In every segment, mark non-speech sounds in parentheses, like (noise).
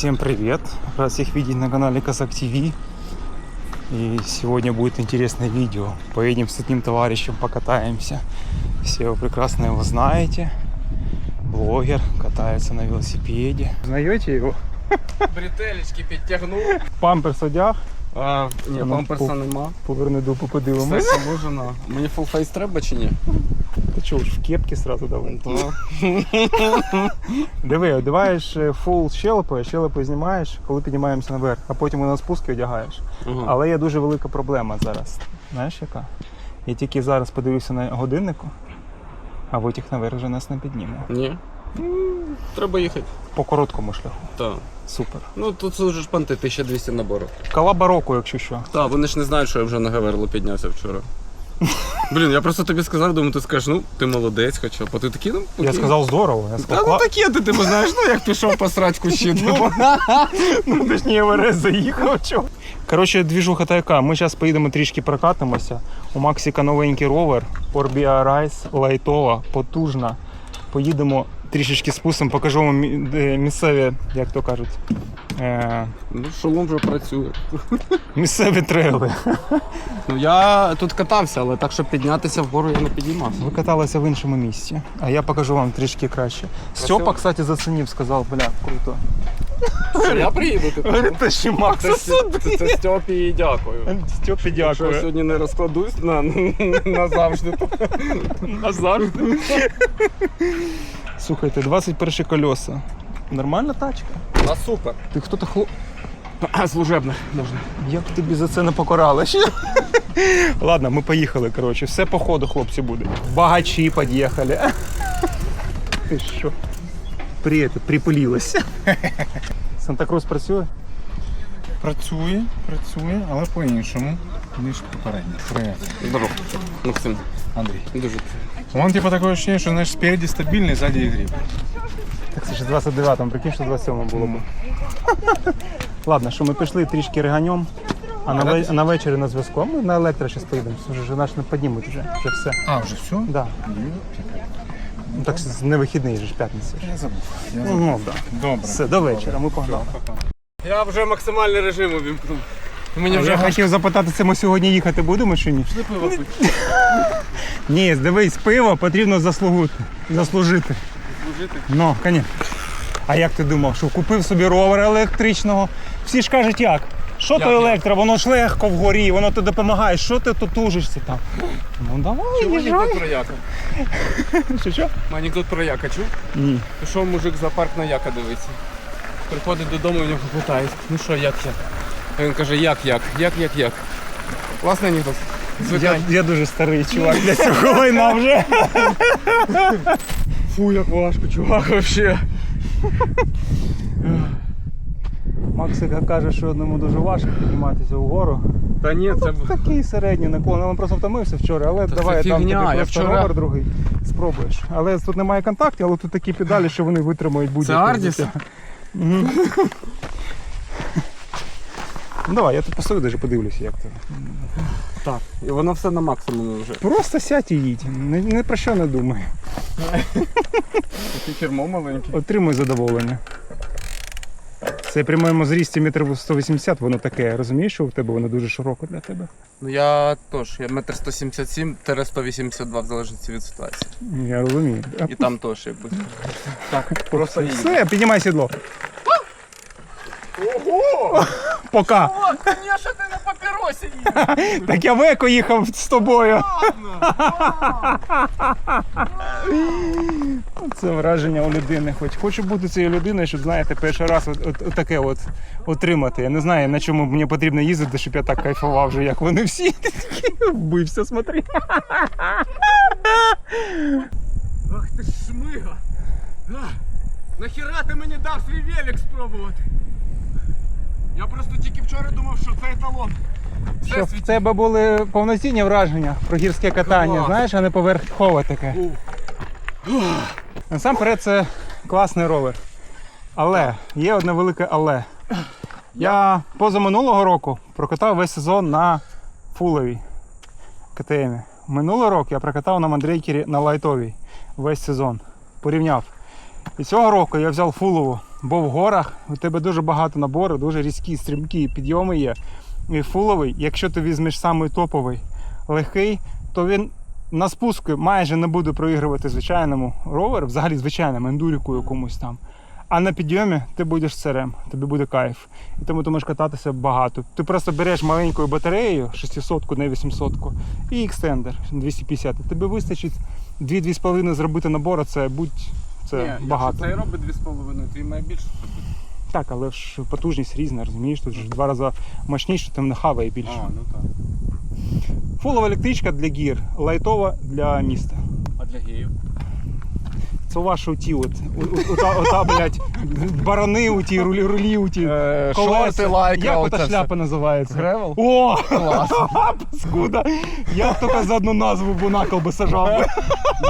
Всем привет! Рад всех видеть на канале Казак ТВ. И сегодня будет интересное видео. Поедем с одним товарищем, покатаемся. Все вы прекрасно его знаете. Блогер, катается на велосипеде. Знаете его? Бретелечки підтягнув. Памперс одяг. А, ні, Ну, памперса пу- нема. Поверни дупу, подивимось. Кстати, можна. Мені фулфейс треба чи ні? Ти чого ж в кепці сразу давай? То. (laughs) Диви, одягаєш е, фул щелепою, щелепою знімаєш, коли піднімаємося наверх, а потім на спуски одягаєш. Ага. Але є дуже велика проблема зараз. Знаєш яка? Я тільки зараз подивився на годиннику, а витяг наверх вже нас не підніме. Ні. М, Треба їхати. По короткому шляху. Так. Супер. Ну тут це вже ж панти 1200 набору. Кала бароко, якщо що. Так, вони ж не знають, що я вже на Гаверло піднявся вчора. Блін, я просто тобі сказав, думаю, ти скажеш, ну ти молодець, хоча б. А ти такий, ну. Я сказав здорово. Я Та сказав, ну «Кла- таке ти, типу, знаєш, ну як пішов посрать кущі. типу. ну ти ж не ВРС заїхав, чого? Коротше, двіжуха така. Ми зараз поїдемо трішки прокатимося. У Максика новенький ровер, Orbia Rise, лайтова, потужна. Поїдемо трішечки спустимо, покажу вам місцеві, як то кажуть. Е- Ну, шолом вже працює. місцеві трейли. Ну я тут катався, але так, щоб піднятися вгору я не підіймався. Ви каталися в іншому місці, а я покажу вам трішки краще. Стьопа, кстати, зацінив, сказав, бля, круто. Що, я приїду, та ще Макса Це, Стьопі і дякую. Стьопі Якщо я дякую. сьогодні не розкладусь на, (laughs) назавжди, (laughs) Назавжди. Слухайте, 21 колеса. Нормальна тачка. а супер. Ти хто то хлоп. А, служебне можна. Як тобі за це не покарали ще? (laughs) Ладно, ми поїхали, коротше. Все по ходу, хлопці, буде. Багачі під'їхали. (laughs) Ти що? При, это, припилилося. (laughs) Санта-Крус працює? Працює, працює, але по-іншому, ніж попередній. Привіт, Здорово. Максим, Андрій. дуже. Он типа такое ощущение, що знаєш, спереді стабільний, ззаді гріб. Так це ж 29-му, прикинь, що 27-му було б. Ладно, що ми пішли трішки реганьом, а на, ве- на вечері на зв'язку. А Ми на електро зараз поїдемо. Вже ж наш не піднімуть вже. Вже все. А, вже все? Да. Ну так з- не вихідний же ж п'ятниця. ж. Я забув. Я Ну, ну да. Добре. Все, до вечора, ми погнали. Я вже максимальний режим увімкнув. Мені Я хотів запитати, це ми сьогодні їхати будемо чи ні? пиво пити. (laughs) Ні, дивись, пиво потрібно заслугути. Заслужити. Служити. Ну, звісно. А як ти думав, що купив собі ровер електричного? Всі ж кажуть, як? Що то електро, воно ж легко вгорі, воно тобі допомагає, що ти тут тужишся там? Ну давай, Чув анекдот про яка? (laughs) Що, що? Анекдот про яка, чув? Ні. Пішов мужик за парк на яка дивиться. Приходить додому, і в нього питають, ну що, як як? А він каже, як як? Як як як? Класний анекдот. Я, Звикай. я дуже старий чувак для цього війна вже. Фу, як важко, чувак, вообще. Максика каже, що одному дуже важко підніматися вгору. Та ні, це Такий середній наклон. Він просто втомився вчора, але Та давай це я фігня, тобі я просто вчора- ровер другий спробуєш. Але тут немає контактів, але тут такі педалі, що вони витримають будь-яке. Ардіс? Ну давай, я тут постою, навіть подивлюся, як це. так. І воно все на максимумі вже. Просто сядь і їдь. Ні, ні про що не думай. Таке кермо маленьке. Отримуй задоволення. Це при моєму зрісті метр 180, воно таке. Розумієш, що в тебе воно дуже широко для тебе. Ну я теж, я метр 177-182 в залежності від ситуації. Я розумію. І там теж якби. Так, просто їдь. Все, піднімай сідло. Ого! (laughs) Пока. О, конечно, ти на папіросі їдеш! Так я в еко їхав з тобою. Це враження у людини. Хоч хочу бути цією людиною, щоб знаєте, перший раз от, от, от таке от отримати. Я не знаю, на чому мені потрібно їздити, щоб я так кайфував вже, як вони всі. Вбився, смотри. Ах ти ж шмига! Нахіра ти мені дав свій велик спробувати? Я просто тільки вчора думав, що це еталон. Що в тебе були повноцінні враження про гірське катання, Клас. знаєш, а не поверхове таке. Насамперед це класний ровер. Але є одне велике але. Я позаминулого року прокатав весь сезон на фуловій КТМ. Минулий рок я прокатав на мандрейкері на лайтовій весь сезон. Порівняв. І цього року я взяв фулову Бо в горах у тебе дуже багато набору, дуже різкі, стрімкі підйоми є. І фуловий, якщо ти візьмеш самий топовий, легкий, то він на спуску майже не буде проігрувати звичайному роверу, взагалі звичайному ендуріку якомусь там. А на підйомі ти будеш царем, тобі буде кайф. І тому ти можеш кататися багато. Ти просто береш маленькою батареєю, 600 не 800 і екстендер 250. Тобі вистачить 2-2,5 зробити набору, це будь це багато. Цей робить 2,5, твій має більше робити. Так, але ж потужність різна, розумієш, тут ж в два рази мощніше, тим не хаває більше. А, ну так. Фулова електричка для гір, лайтова для міста. А для геїв? Це ваші ті от, ота, ота, блядь, барани у ті, рулі, рулі у ті. Е, шорти, лайкра, Як ота шляпа називається? Гревел? О! Клас. (laughs) Паскуда! Я б тільки за одну назву б на кол би сажав би.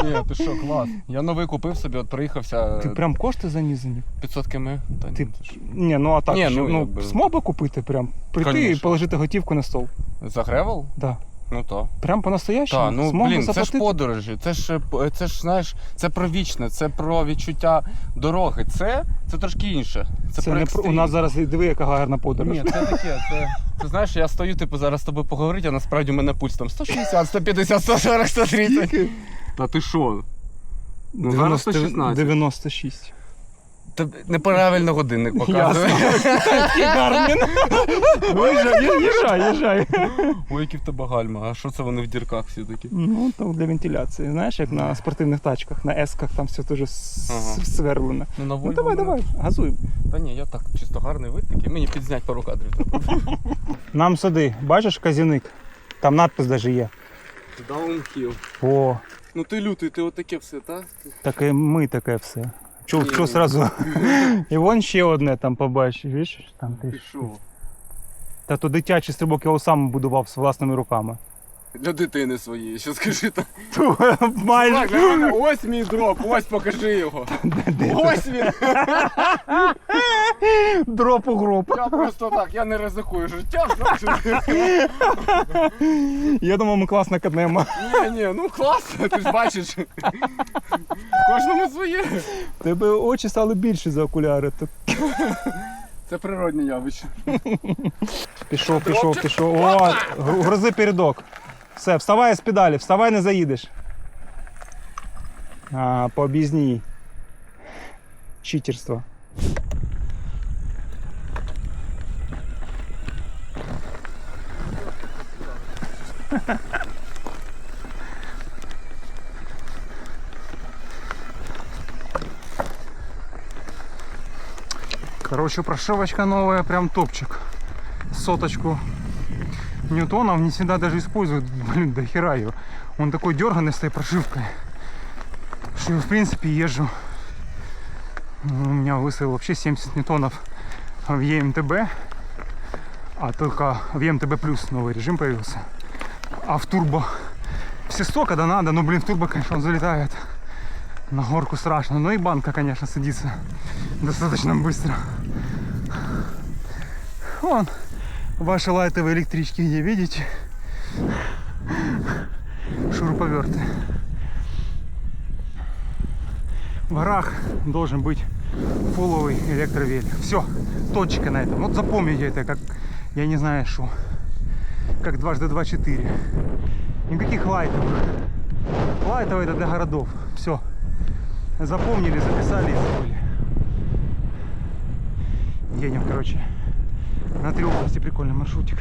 Ні, ти що, клас. Я новий купив собі, от приїхався Ти прям кошти занізані? 500 км. Та ні. Ні, ну а так, Ні, що, ну, ну, якби- смог би купити прям. Прийти і Конечно. положити готівку на стол. За гревел? Да. Ну то. Прям по-настоящему? Так, ну блін, це ж подорожі, це ж е, це ж знаєш, це про вічне, це про відчуття дороги. Це, це трошки інше. Це, Це про не про... У нас зараз диви, яка гарна подорож. Ні, це таке, це. Ти знаєш, я стою, типу, зараз з тобою поговорити, а насправді у мене пульс там 160, 150, 140, 130. Та ти що? Ну, зараз 116. 96. Та неправильно годинник показує. Гармін. Ну, їжджай, їжджай, їжджай. Ой, які в тебе гальма, а що це вони в дірках всі такі? Ну, то для вентиляції. Знаєш, як на спортивних тачках, на есках там все дуже Ага. сверлено. Ну, на Ну Volvo давай, мене- давай, газуй. Та ні, я так чисто гарний вид такий, мені підзнять пару кадрів. Нам сюди, бачиш казівник? Там надпис даже є. Даунхіл. О, Ну ти лютий, ти отаке все, так? таке ми таке все. Чув, чув сразу. (laughs) І вон ще одне там побачиш, бачиш? Там ти. Та то дитячий стрибок я сам будував з власними руками. Для дитини своєї, що скажи (laughs) так. Ось мій дроп, ось покажи його. Ось він. (laughs) Дроп у гроб. Я просто так, я не ризикую життя. Я думав, ми класно катнемо. Ні, ні, ну класно, ти ж бачиш. Кожному своє. Тебе очі стали більші за окуляри. Це природне явище. Пішов, пішов, пішов. О, гру- грузи передок. Все, вставай з педалі, вставай, не заїдеш. А, по об'їзній. Читерство. Короче, прошивочка новая, прям топчик. Соточку ньютонов не всегда даже используют, блин, до хера ее. Он такой дерганный с этой прошивкой, что я, в принципе езжу. Ну, У меня выстрел вообще 70 ньютонов в ЕМТБ, а только в ЕМТБ плюс новый режим появился. А в турбо все 100, когда надо, но, блин, в турбо, конечно, он залетает. На горку страшно. Но и банка, конечно, садится достаточно быстро. Вон ваши лайтовые электрички, где видите? Шуруповерты. В горах должен быть фуловый электровелик. Все, точка на этом. Вот запомните это, как, я не знаю, что. Как дважды два четыре. Никаких лайтовых. Лайтовый это для городов. Все. Запомнили, записали и забыли. Едем, короче, на три области прикольный маршрутик.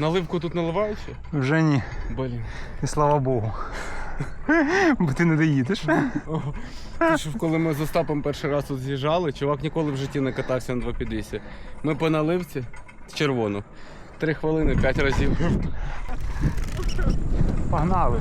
Наливку тут наливають? Вже ні. Блін. І слава Богу. Бо ти не доїдеш. Коли ми з Остапом перший раз тут з'їжджали, чувак ніколи в житті не катався на 250. Ми по наливці червону. Три хвилини, п'ять разів. Погнали.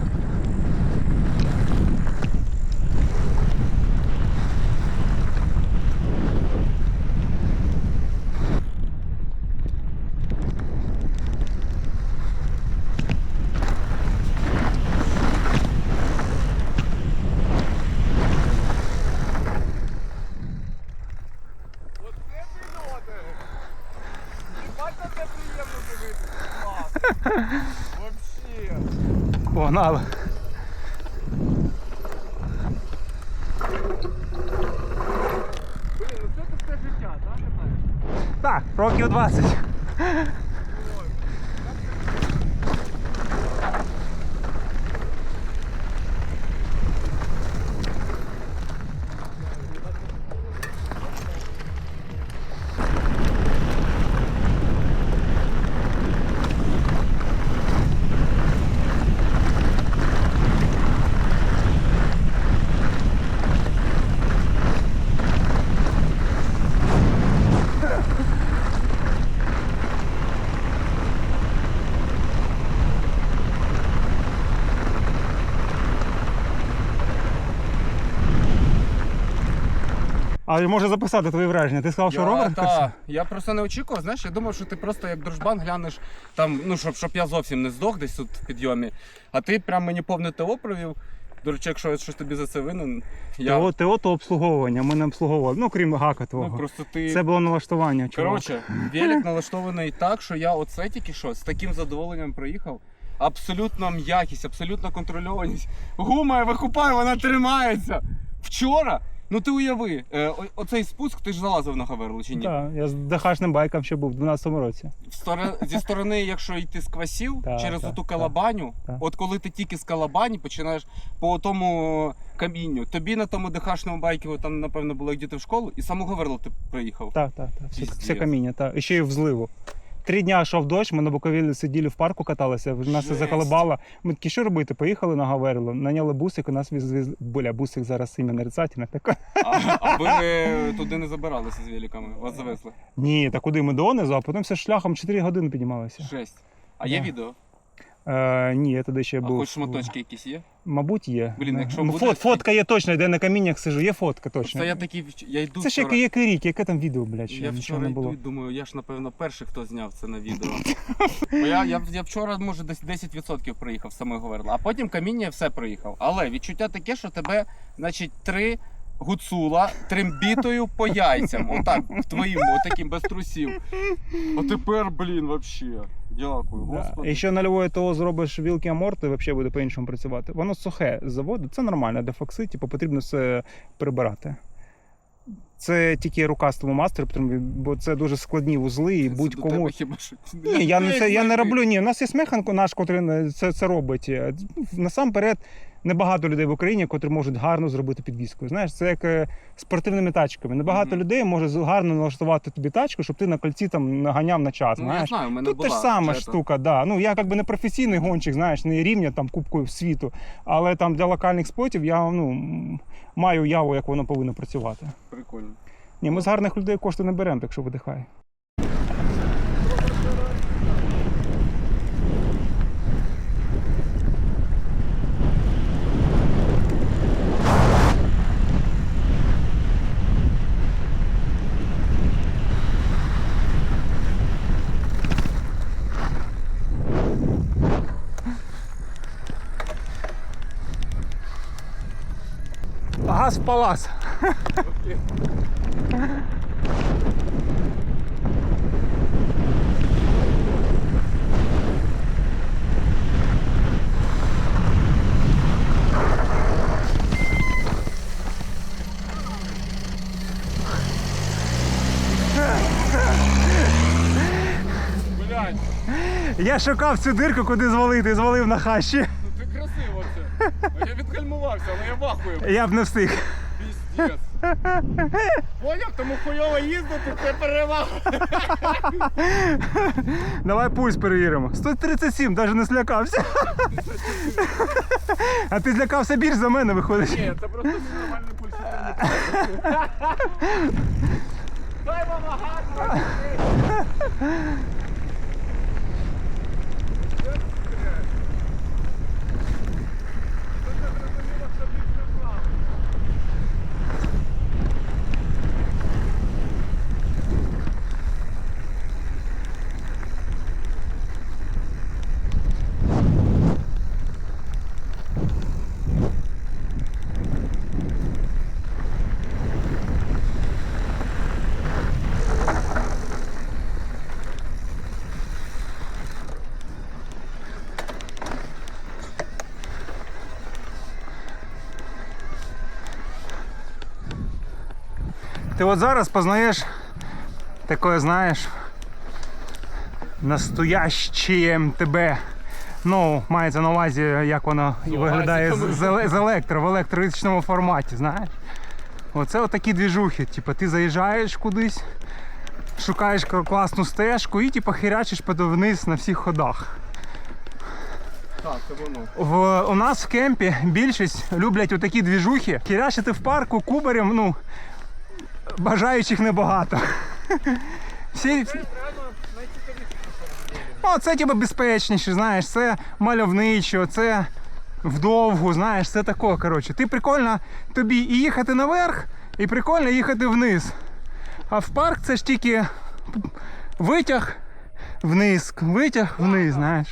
Погнали. Блін, ну це ти все життя, так? Наталя? Так, років 20. А може записати твої враження? Ти сказав, що ровер? та, я просто не очікував, знаєш, я думав, що ти просто як дружбан глянеш там, ну щоб, щоб я зовсім не здох десь тут в підйомі. А ти прям мені повне ТО провів. До речі, якщо я щось тобі за це винен, я ТО, ТО то обслуговування, ми не обслуговували. Ну, крім гака твого. ну просто ти. Це було налаштування. чувак. Коротше, велик налаштований так, що я оце тільки що з таким задоволенням проїхав. Абсолютно м'якість, абсолютно контрольованість. Гума я викупаю, вона тримається. Вчора, ну ти уяви, е, о- оцей спуск ти ж залазив на Хаверлу чи ні? Так, я з ДХшним байком ще був в 12-му році. В сторони, зі сторони, якщо йти з квасів Так, через так, оту так, калабаню, так. от коли ти тільки з калабані починаєш по тому камінню, тобі на тому ДХшному байку там, напевно, було як діти в школу, і саму Гаверлу ти приїхав. Так, так, так. Все, Піздець. все каміння, так. І ще й в зливу. Три дні йшов дощ, ми на Буковілі сиділи в парку каталися, нас це заколебало. Ми такі, що робити? Поїхали на Гаверло, наняли бусик, і нас відвезли. Бля, бусик зараз ім'я нарицательне. Так. А, а ви туди не забиралися з великами, вас завезли. Ні, та куди ми донизу, а потім все шляхом 4 години піднімалися. Жесть. А є відео? Е, ні, я туди ще А був. хоч шматочки якісь є? Мабуть, є. Блін, якщо ну, буде- фот, фотка є точно, де на каміннях сижу, є фотка точно. Це я такий, вч- я йду Це ж вчора. який рік, яке там відео, блядь, ще Я нічого вчора не йду було. думаю, я ж напевно перший, хто зняв це на відео. Бо я, я, я вчора, може, десь 10% проїхав саме Говерла, а потім каміння все проїхав. Але відчуття таке, що тебе, значить, три гуцула трембітою по яйцям. Отак, твоїм, отаким без трусів. А тепер, блін, вообще. Дякую, господи. І ще на Львові того зробиш вілки аморти, взагалі буде по-іншому працювати. Воно сухе з заводу, це нормально, дефокси, типу, потрібно все прибирати. Це тільки рукастому мастеру, бо це дуже складні вузли, і будь-кому. Ні, я не це я не роблю. Ні, у нас є смеханко наш, котрий це, це робить. Е, Насамперед, небагато людей в Україні, котрі можуть гарно зробити підвіску. Знаєш, це як е, спортивними тачками. Небагато Мгм. людей може гарно налаштувати тобі тачку, щоб ти на кольці там наганяв на час. Ну, я знаю, у мене Тут була те ж сама штука, да. Ну я якби не професійний гонщик, знаєш, не рівня там кубкою світу. Але там для локальних спотів я ну маю уяву, як воно повинно працювати. Прикольно. Ні, ми з гарних людей кошти не беремо, так що видихай. Газ палас. Я шукав цю дирку, куди звалити, звалив на хащі. ну ти красиво це. А Я відкальмувався, але я б не встиг. Піздець. Поняв, тому хуйово їздити, це перевага. Давай пульс перевіримо. 137, навіть не злякався. А ти злякався більш за мене, виходить. Ні, це просто нормальний пульс. Дай вам агат, Ти от зараз познаєш таке, знаєш, настояще МТБ. Ну, мається на увазі, як воно і виглядає з, з, з електро, в електричному форматі, знаєш. Оце отакі двіжухи. Типу, ти заїжджаєш кудись, шукаєш класну стежку і типу, херячиш под- вниз на всіх ходах. Так, це воно. В, у нас в кемпі більшість люблять отакі двіжухи. Хірячити в парку кубарем, ну, бажаючих небагато. Всі... О, це типу безпечніше, знаєш, це мальовничо, це вдовгу, знаєш, це тако, коротше. Ти прикольно тобі і їхати наверх, і прикольно їхати вниз. А в парк це ж тільки витяг вниз, витяг вниз, знаєш.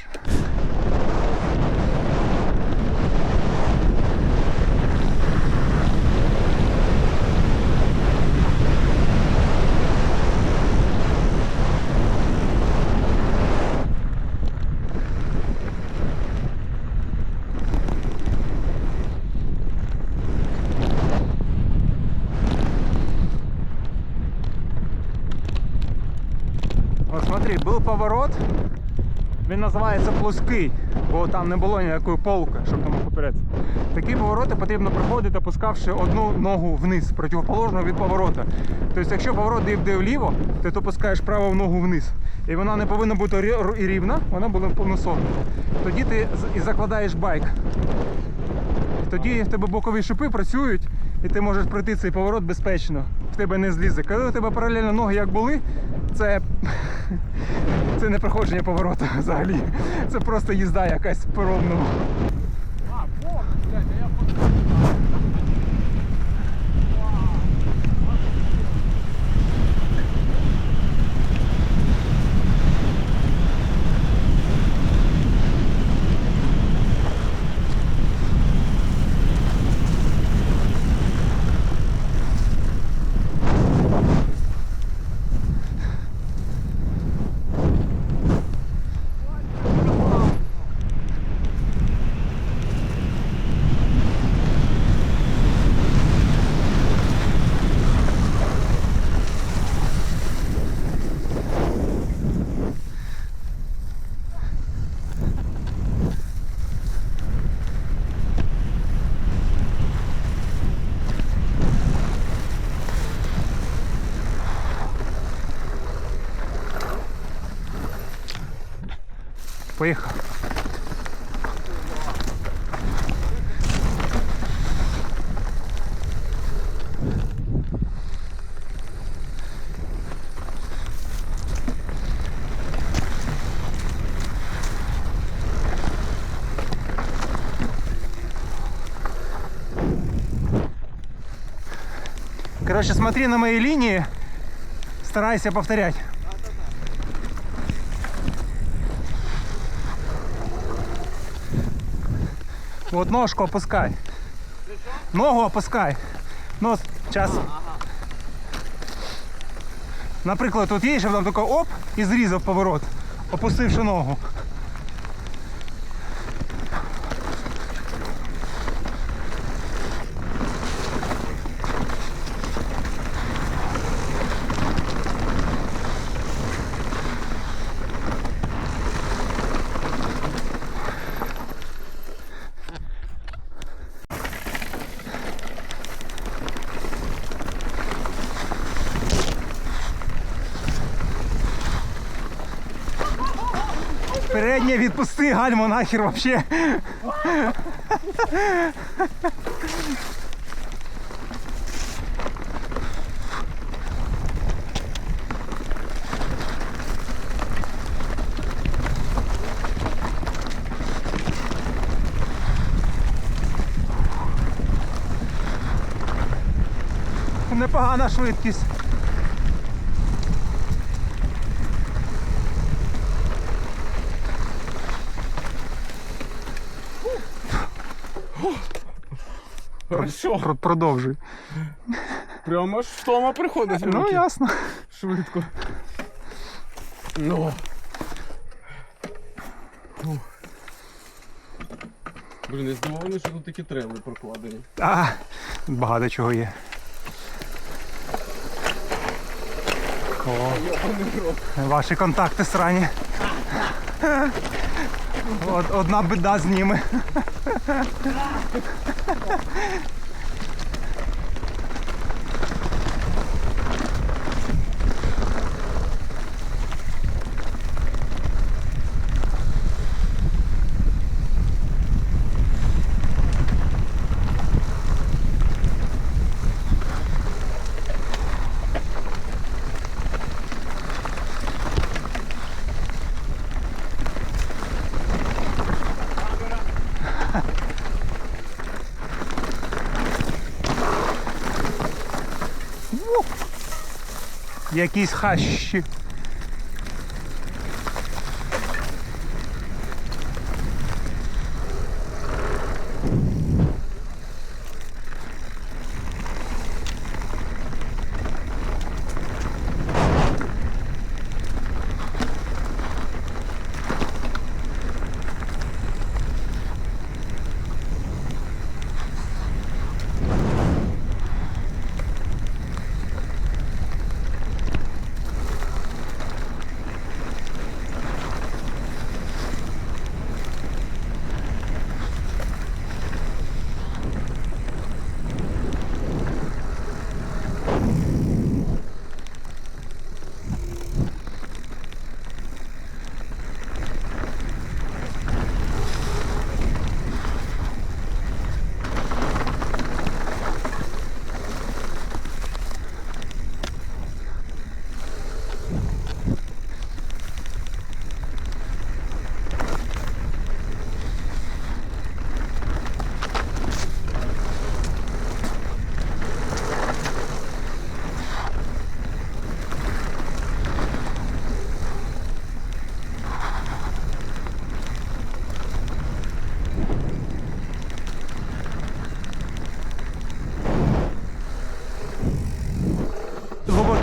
От смотри, був поворот. Він називається плоский, бо там не було ніякої полки, щоб там опиратися. Такі повороти потрібно проходити, опускавши одну ногу вниз, противоположно від поворота. Тобто, якщо поворот йде вліво, ти опускаєш праву ногу вниз. І вона не повинна бути рівна, вона буде повносовна. Тоді ти закладаєш байк. Тоді в тебе бокові шипи працюють, і ти можеш пройти цей поворот безпечно. В тебе не злізе. Коли у тебе паралельно ноги як були, це, (laughs) це не проходження повороту взагалі. Це просто їзда якась по ровному. Поїхав. Короче, смотри на мои линии, старайся повторять. Вот ножку опускай. Ногу опускай. Нос, зараз. Наприклад, тут є, щоб там тако оп і зрізав поворот, опустивши ногу. Відпусти, гальмо нахер вообще. Непогана швидкість. Про- Продовжуй. Прямо аж втома приходить. Ну руки. ясно. Швидко. Ну. Фух. Блін, я здивований, що тут такі трели прокладені. А, багато чого є. Ваші контакти срані. От, одна біда з ними. Якісь хащі.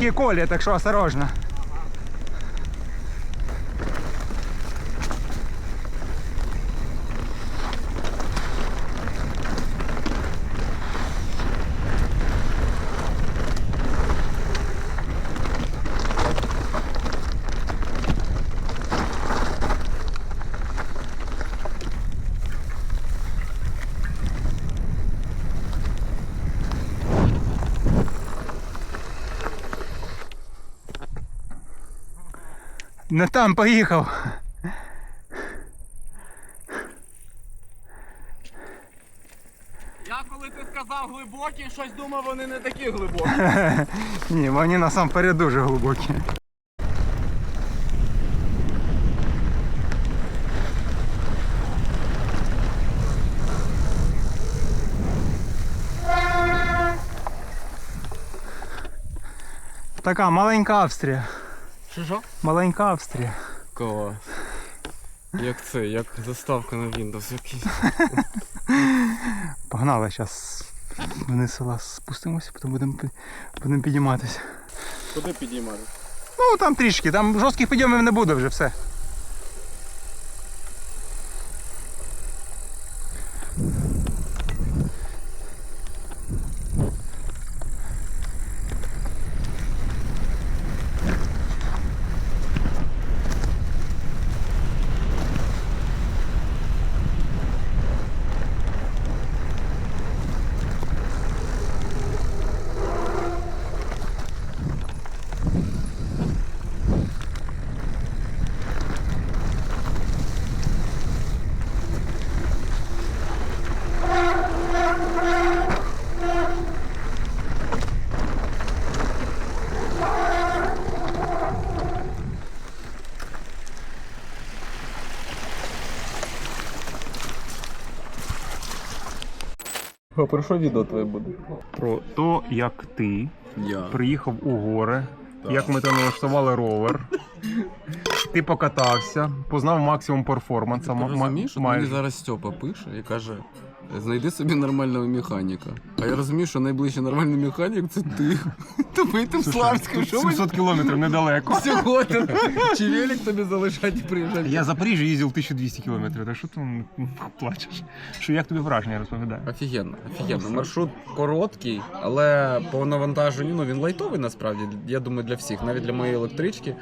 Глубокі колі, так що осторожно. Не там поїхав. Я коли ти сказав глибокі, щось думав, вони не такі глибокі. (laughs) Ні, вони насамперед дуже глибокі. Така маленька Австрія. Що що? Маленька Австрія. Клас. Як це, як заставка на Windows якийсь. (laughs) Погнали, зараз вниз села спустимося, потім будемо будем будемо підійматися. Куди підіймати? Ну там трішки, там жорстких підйомів не буде вже все. Про що відео твоє буде? Про то, як ти Я. приїхав у гори, як ми там налаштували ровер. Ти покатався, познав максимум перформанса. ма- ма- Розумієш, от майже. мені зараз Степа пише і каже: Знайди собі нормального механіка. А я розумію, що найближчий нормальний механік це ти. Тобі ти в Славську, Тут що ми 700 кілометрів недалеко. всього ти? Чи велик тобі залишати і приїжджати? Я Запоріжжя їздив 1200 кілометрів, так що ти м, плачеш? Що як тобі враження розповідає? Офігенно, офігенно. Маршрут короткий, але по навантаженню ну він лайтовий насправді. Я думаю, для всіх, навіть для моєї електрички.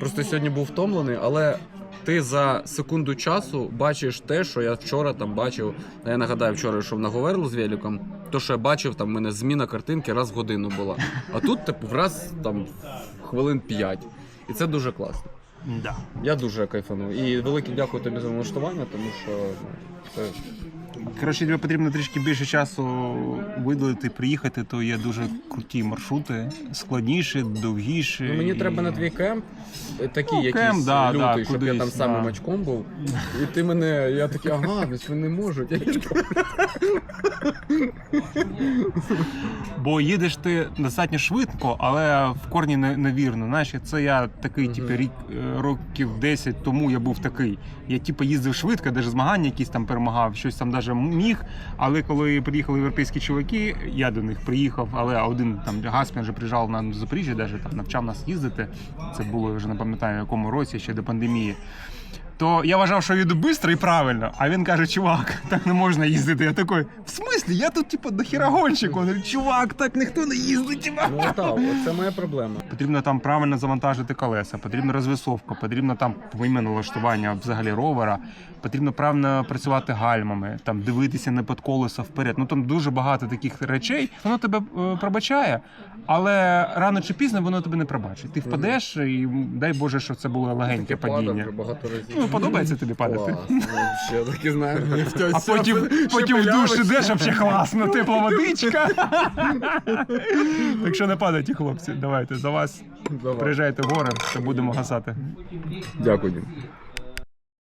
Просто сьогодні був втомлений, але ти за секунду часу бачиш те, що я вчора там бачив. Я нагадаю, вчора йшов на Говерлу з великом. То, що я бачив, там в мене зміна картинки раз в годину була. А тут, типу, раз там хвилин 5. І це дуже класно. Да. Я дуже кайфанув. І велике дякую тобі за налаштування, тому що ну, це Коротше, тобі потрібно трішки більше часу видалити, приїхати, то є дуже круті маршрути, складніші, довгіші. Ну, мені і- треба на твій кемп, е, такий Ну, якийсь кемп, да, лютий, да, щоб я там кудись, самим да. очком був. І ти мене, я такий, ага, значить вони можуть. Бо їдеш ти достатньо швидко, але в корні невірно. Знаєш, це я такий, типу, рік е, років 10 тому я був такий. Я типу їздив швидко, навіть змагання якісь там перемагав, щось там навіть міг. Але коли приїхали європейські чуваки, я до них приїхав, але один там Гаспін вже приїжджав на Запоріжжя, навіть там навчав нас їздити. Це було вже не пам'ятаю, в якому році ще до пандемії. То я вважав, що їду швидко і правильно. А він каже: чувак, так не можна їздити. Я такий, в смислі? Я тут, типу, дохіра гонщик. Він чувак, так ніхто не їздить. типу». Ну так, це моя проблема. Потрібно там правильно завантажити колеса, потрібна розвисовка, потрібно там помимо налаштування взагалі ровера, потрібно правильно працювати гальмами, там дивитися не під колеса вперед. Ну там дуже багато таких речей. Воно тебе е, пробачає, але рано чи пізно воно тебе не пробачить. Ти впадеш, і дай Боже, що це було легеньке падіння. багато разів. Ну, подобається тобі падати. Ще так і знаю. (laughs) А потім, потім в душ ідеш, а взагалі класно, тепла (laughs) водичка. так що не падайте, хлопці. Давайте за вас. Приїжджайте в гори, то будемо гасати. Дякую.